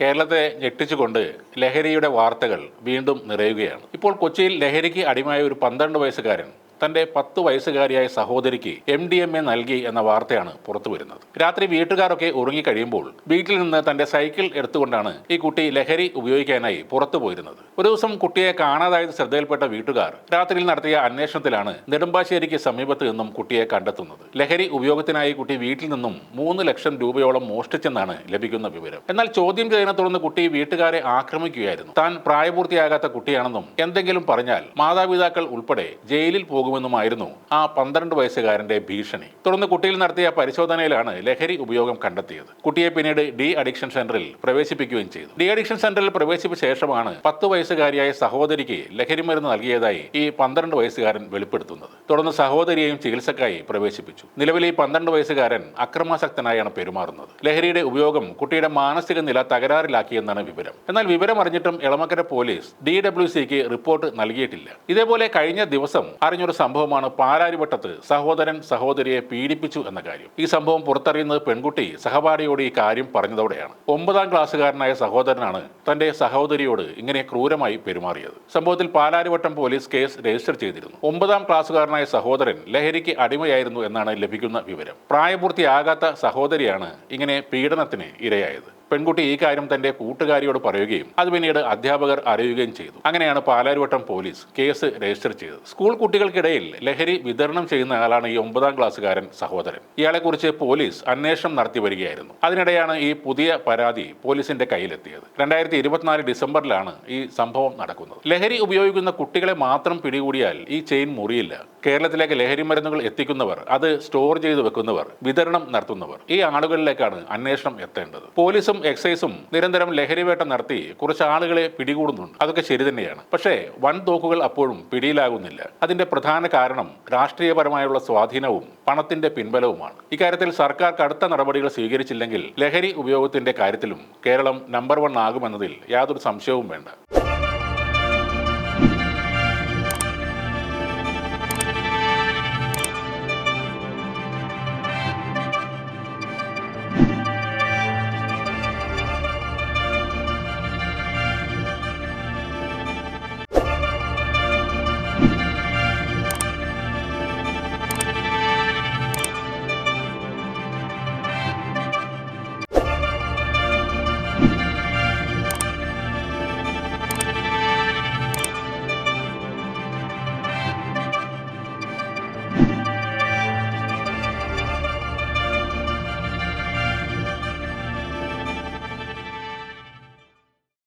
കേരളത്തെ ഞെട്ടിച്ചുകൊണ്ട് ലഹരിയുടെ വാർത്തകൾ വീണ്ടും നിറയുകയാണ്. ഇപ്പോൾ കൊച്ചിയിൽ ലഹരിക്ക് അടിമായ ഒരു പന്ത്രണ്ട് വയസ്സുകാരൻ തന്റെ പത്ത് വയസ്സുകാരിയായ സഹോദരിക്ക് എം ഡി എം എ നൽകി എന്ന വാർത്തയാണ് പുറത്തു വരുന്നത്. രാത്രി വീട്ടുകാരൊക്കെ ഉറങ്ങിക്കഴിയുമ്പോൾ വീട്ടിൽ നിന്ന് തന്റെ സൈക്കിൾ എടുത്തുകൊണ്ടാണ് ഈ കുട്ടി ലഹരി ഉപയോഗിക്കാനായി പുറത്തു പോയിരുന്നത്. ഒരു ദിവസം കുട്ടിയെ കാണാതായത് ശ്രദ്ധയിൽപ്പെട്ട വീട്ടുകാർ രാത്രിയിൽ നടത്തിയ അന്വേഷണത്തിലാണ് നെടുമ്പാശ്ശേരിക്ക് സമീപത്ത് നിന്നും കുട്ടിയെ കണ്ടെത്തുന്നത്. ലഹരി ഉപയോഗത്തിനായി കുട്ടി വീട്ടിൽ നിന്നും മൂന്ന് ലക്ഷം രൂപയോളം മോഷ്ടിച്ചെന്നാണ് ലഭിക്കുന്ന വിവരം. എന്നാൽ ചോദ്യം ചെയ്തതിനെ തുടർന്ന് കുട്ടി വീട്ടുകാരെ ആക്രമിക്കുകയായിരുന്നു. താൻ പ്രായപൂർത്തിയാകാത്ത കുട്ടിയാണെന്നും എന്തെങ്കിലും പറഞ്ഞാൽ മാതാപിതാക്കൾ ഉൾപ്പെടെ ജയിലിൽ പോകുമെന്നുമായിരുന്നു ആ പന്ത്രണ്ട് വയസ്സുകാരന്റെ ഭീഷണി. തുടർന്ന് കുട്ടിയിൽ നടത്തിയ പരിശോധനയിലാണ് ലഹരി ഉപയോഗം കണ്ടെത്തിയത്. കുട്ടിയെ പിന്നീട് ഡി അഡിക്ഷൻ സെന്ററിൽ പ്രവേശിപ്പിക്കുകയും ചെയ്തു. ഡി അഡിക്ഷൻ സെന്ററിൽ പ്രവേശിപ്പിച്ച ശേഷമാണ് പത്ത് വയസ്സുകാരിയായ സഹോദരിക്ക് ലഹരി മരുന്ന് നൽകിയതായി ഈ പന്ത്രണ്ട് വയസ്സുകാരൻ വെളിപ്പെടുത്തുന്നത്. തുടർന്ന് സഹോദരിയെയും ചികിത്സക്കായി പ്രവേശിപ്പിച്ചു. നിലവിൽ ഈ പന്ത്രണ്ട് വയസ്സുകാരൻ അക്രമാസക്തനായാണ് പെരുമാറുന്നത്. ലഹരിയുടെ ഉപയോഗം കുട്ടിയുടെ മാനസിക നില തകരാറിലാക്കിയെന്നാണ് വിവരം. എന്നാൽ വിവരം അറിഞ്ഞിട്ടും എളമക്കര പോലീസ് ഡി ഡബ്ല്യു സിക്ക് റിപ്പോർട്ട് നൽകിയിട്ടില്ല. ഇതേപോലെ കഴിഞ്ഞ ദിവസം അറിഞ്ഞൊരു സംഭവമാണ് പാലാരിവട്ടത്ത് സഹോദരൻ സഹോദരിയെ പീഡിപ്പിച്ചു എന്ന കാര്യം. ഈ സംഭവം പുറത്തറിയുന്നത് പെൺകുട്ടി സഹപാഠിയോട് ഈ കാര്യം പറഞ്ഞതോടെയാണ്. ഒമ്പതാം ക്ലാസ്സുകാരനായ സഹോദരനാണ് തന്റെ സഹോദരിയോട് ഇങ്ങനെ ക്രൂരമായി പെരുമാറിയത്. സംഭവത്തിൽ പാലാരിവട്ടം പോലീസ് കേസ് രജിസ്റ്റർ ചെയ്തിരുന്നു. ഒമ്പതാം ക്ലാസ്സുകാരനായ സഹോദരൻ ലഹരിക്ക് അടിമയായിരുന്നു എന്നാണ് ലഭിക്കുന്ന വിവരം. പ്രായപൂർത്തിയാകാത്ത സഹോദരിയാണ് ഇങ്ങനെ പീഡനത്തിന് ഇരയായത്. പെൺകുട്ടി ഈ കാര്യം തന്റെ കൂട്ടുകാരിയോട് പറയുകയും അത് പിന്നീട് അധ്യാപകർ അറിയുകയും ചെയ്തു. അങ്ങനെയാണ് പാലാരിവട്ടം പോലീസ് കേസ് രജിസ്റ്റർ ചെയ്തത്. സ്കൂൾ കുട്ടികൾക്കിടയിൽ ലഹരി വിതരണം ചെയ്യുന്ന ആളാണ് ഈ ഒമ്പതാം ക്ലാസ്സുകാരൻ സഹോദരൻ. ഇയാളെക്കുറിച്ച് പോലീസ് അന്വേഷണം നടത്തി വരികയായിരുന്നു. അതിനിടെയാണ് ഈ പുതിയ പരാതി പോലീസിന്റെ കയ്യിലെത്തിയത്. രണ്ടായിരത്തി ഇരുപത്തിനാല് ഡിസംബറിലാണ് ഈ സംഭവം നടക്കുന്നത്. ലഹരി ഉപയോഗിക്കുന്ന കുട്ടികളെ മാത്രം പിടികൂടിയാൽ ഈ ചെയിൻ മുറിയില്ല. കേരളത്തിലേക്ക് ലഹരി മരുന്നുകൾ എത്തിക്കുന്നവർ അത് സ്റ്റോർ ചെയ്തു വെക്കുന്നവർ വിതരണം നടത്തുന്നവർ ഈ ആളുകളിലേക്കാണ് അന്വേഷണം എത്തേണ്ടത്. പോലീസും എക്സൈസും നിരന്തരം ലഹരിവേട്ട നടത്തി കുറച്ച് ആളുകളെ പിടികൂടുന്നുണ്ട്. അതൊക്കെ ശരി തന്നെയാണ്. പക്ഷേ വൻ തോക്കുകൾ അപ്പോഴും പിടിയിലാകുന്നില്ല. അതിന്റെ പ്രധാന കാരണം രാഷ്ട്രീയപരമായുള്ള സ്വാധീനവും പണത്തിന്റെ പിൻബലവുമാണ്. ഇക്കാര്യത്തിൽ സർക്കാർ കടുത്ത നടപടികൾ സ്വീകരിച്ചില്ലെങ്കിൽ ലഹരി ഉപയോഗത്തിന്റെ കാര്യത്തിലും കേരളം നമ്പർ വൺ ആകുമെന്നതിൽ യാതൊരു സംശയവും വേണ്ട.